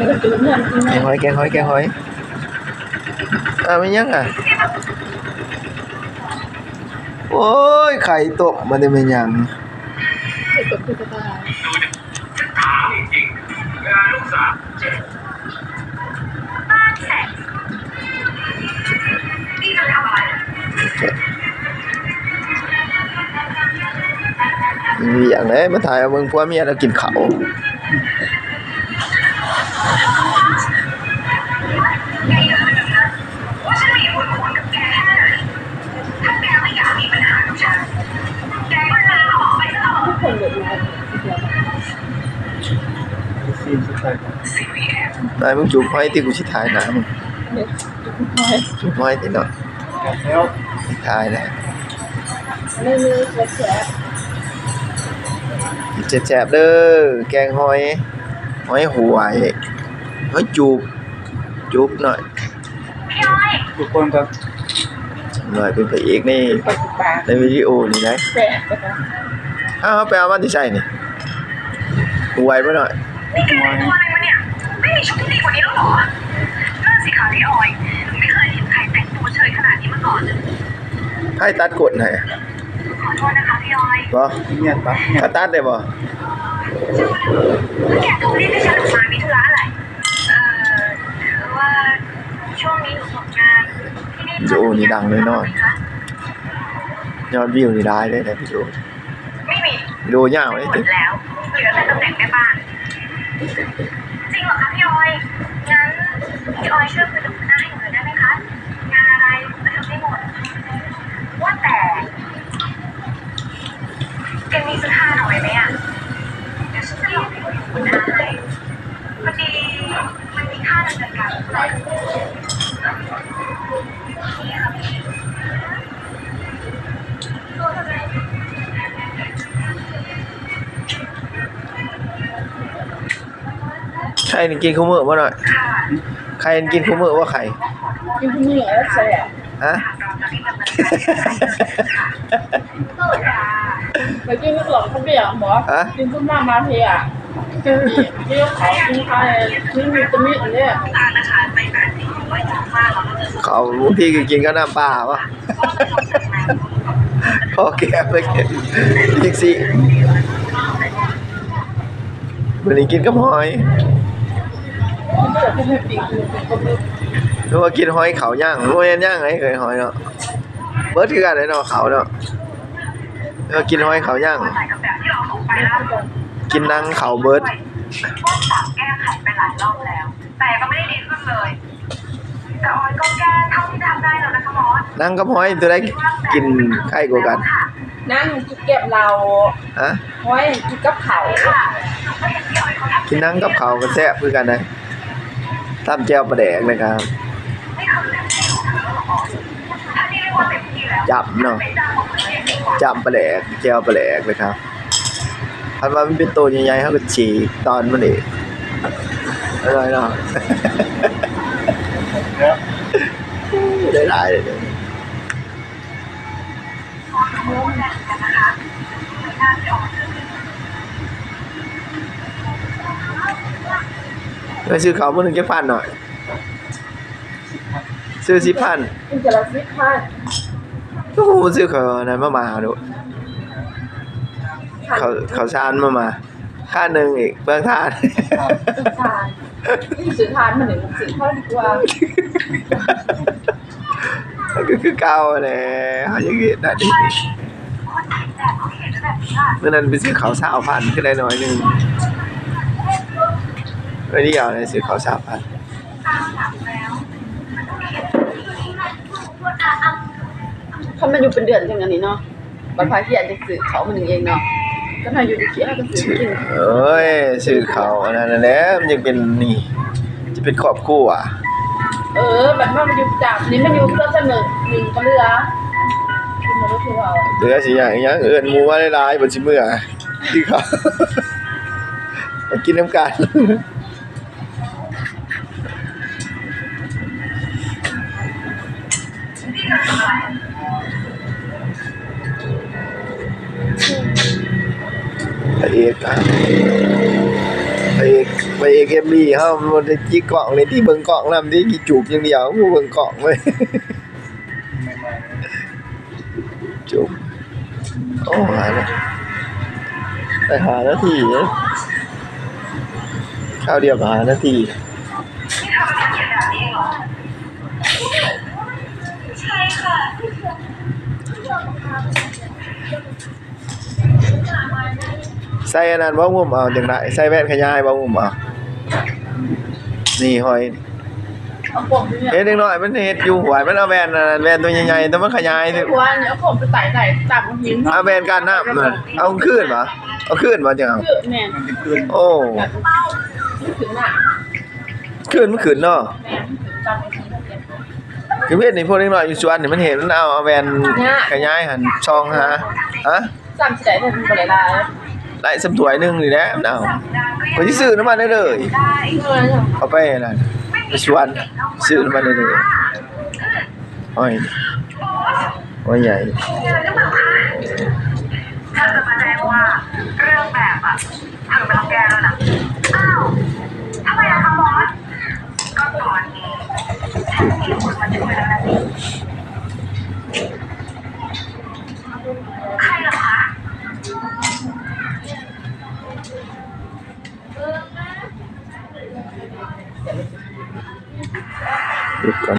แกงหอยแกงหอยแกงหอยอ่าไม่ยังอะโอ้ยไข่ตกมันได้ไม่ยังเกิดกับคือตายมีอย่างไรมาถ่ายเอาเบิ่งผัวเมียเรากินเขา นสุดท้าย CVM นายมึงจูบหอยที่กูสิถ่ายหนามึงเด็กทุกคนจูบหอยที่เนาะแล้วถ่ายนะไม่รู้จะแฉะแซ่บๆเด้อแกงหอยหอยหวยหอยจูบจูบหน่อยพี่อ้อยทุกคนครับหน่อยเป็นพระเอกนี่ไปติดปากในวิดีโอนี่นะแฉะไปนะอ้าวไปเอามาที่ใส่นี่หวยมาหน่อย นี่แกแต่งตัวอะไรมาเนี่ย ไม่มีชุดที่ดีกว่านี้แล้วเหรอนั่นสิคะพี่อ้อยหนูไม่เคยเห็นใครแต่งตัวเชยขนาดนี้มาก่อนเลยให้ตัดกดหน่อยขอโทษนะคะพี่อ้อยบ่เงียบปะเงียถ้าบตัดได้บ่แกโทรเรียกให้ฉันออกมามีธุระอะไร เอ่อคือว่าช่วงนี้หนูตกงานที่นี่วิดีโอนี่ดังเลยเนาะยอดวิวนี่ได้เลยนะวิดีโอไม่มีวิดีโอยาวเลยหมติดแล้ว เหลือแต่ตำแหน่งแม่บ้าน จริงเหรอคะพี่ออย งั้นพี่ออยช่วยคุยกับคุณน้าให้หน่อยได้ไหมคะ งานอะไรหนูก็ทำได้หมด ว่าแต่แกมีเสื้อผ้าหน่อยไหมอะ เดี๋ยวฉันจะลองไปคุยกับคุณน้าให้พอดีมันมีค่าดำเนินการเท่าไหร่นี่ค่ะ พี่ใครนี่กินข้าวมื้อบ่หน่อยค่ะใครนี่กินข้าวมื้อว่าใครกินที่นี่แล้วแฉะฮะทางเราจะรีบดำเนินการค่ะสวัสดีค่ะไปกินลูกหลงเขาเบียร์หมอฮะกินซุปมามาเทียกินเที่ยวเขากินไทยกินวิตามินเนี่ยทานนะคะไปแบบนี้ไว้ทานมากแล้วก็จะเขาบางทีก็กินกับน้ำเปล่าวะพอแก้ไปกินอีกสิวันนี้กินกับหอย รือว่ากินหอยเขาย่างโมเห็นย่างไงเคยหอยเนาะเบิร์ดคือกันเลยเนาะเขาเนาะเออกินหอยเขาย่างใส่กาแฟที่เราส่งไปแล้วกินนังเขาเบิร์ดว่าปากแก้ไขไปหลายรอบแล้ว แต่ก็ไม่ได้ดีขึ้นเลยแต่ออยก็แก้เท่าที่ทำได้แล้วนะคะมอสนังกับหอยตัวได้กินใกล้กว่ากัน นั่งกินเก็บเราฮะไว้กินกับเขาค่ะก็อย่างที่ออยเขาทำกินนังกับเขาวก็แซ่บคือกันนะ ตำแจ่วปลาแดกนะครับไม่เคยทำเนาเต็มที่แล้วจับเนาะจ้างของเพื่อนดีกว่าจำปลาแดกแจวปลาแดกนะครับอันว่ามันเป็นตัวใหญ่ๆเขาก็ฉีกตอนมันเองอร่อยเนาะได้หลายเลยเนี่ยโน้ตแรงกันนะคะ ไม่น่าจะออกไปซื้อเขาวมื่อหนึ่งจะพันหน่อย ซื้อสิพันกินจะละสิบพันโอ้โหซื้อเขาวนั้นมามาดูเขาเขาชานมามา ค่าหนึ่งอีกเบื้องทานสุดทานนี่สุดทานมันหนึ่งสิเท่าดีกว่าก็คือเก่าแหละเขาอย่างงี้นะนี่คนคิดแบบเขาเขียนแบบนี้อะเมื่อนั้นไปซื้อเขาวสาวพันก็ได้น้อยหนึ่ง ไม่ได้เอาเลยซื้อเขาวสาวพันตามหลักแล้วมันต้องเขียนว่าอาอัมเขามาอยู่เป็นเดือนจังอันนี้เนาะบัตรพายที่อยากจะซื้อเขามันเองเนาะก็นายอยู่ดีเขียนก็ซื้อกินเอ้ยซื้อเขาวอันนั้นนะแหล้วมันยังเป็นนี่ จะเป็นครอบครัวอะเออบัตรมาอยู่จากนี่มันอยู่เพื่อเสนอหนึ่งก็เรือคุณมารู้ที่ว่าเหลือสิอย่างอีหยังเอิ้นหมู่ว่าหลายๆบ่สิมื้อที่เขามากินน้ำกัน พระเอกอะไปเอกไปเอกเอ็มบีเฮามันจะจิกกล่องเลยที่เบิ่งกล่องนำที่กี่จูบอย่างเดียวบ่เบิ่งกล่องเลยจูบโอ้หานะไปหานาทีนะข้าวเดียวหาหานาที นี่เธอเป็นคนเขียนแบบนี้เองเหรอ ใช่ค่ะ ใส่อันนั้นบ่งุ่มเอาจังได๋ใส่แว่นขยายบ่งุ่มเอานี่หอยเอาผมเนี่ยเฮ็ดเด็กน้อยมันเฮ็ดอยู่หวยมันเอาแว่นอันนั้นแว่นตัวใหญ่ๆแต่มันขยายสิหัวเนี่ยเอาผมไปใส่ใส่ตามหินเอาแว่นกันน้ำน่ะเอาคืนบ่เอาคืนบ่จังเอาคือแม่นมันจะขึ้นโอ้แบบเป้าถึงหน้าคืนมันคืนเนาะแม่นถึงตามหินเนี่ยคือเฮ็ดนี่พวกเด็กน้อยอยู่สวนนี่มันเห็นมันเอาเอาแว่นขยายหั่นช่องหาฮะซ้ำสิได้เป็นบ่ได้ลาย ได้สำถวยหนึงนี่แหละมันเอาไปสิซื้อน้ำมันได้เลยเอาไปนั่นไปชวนซื้อน้ำมันได้เลยอ้อยอ้อยใหญ่ท่าคะเธอจะมาแจ้งว่าเรื่องแบบอะเธอไม่ต้องแก้แล้วนะ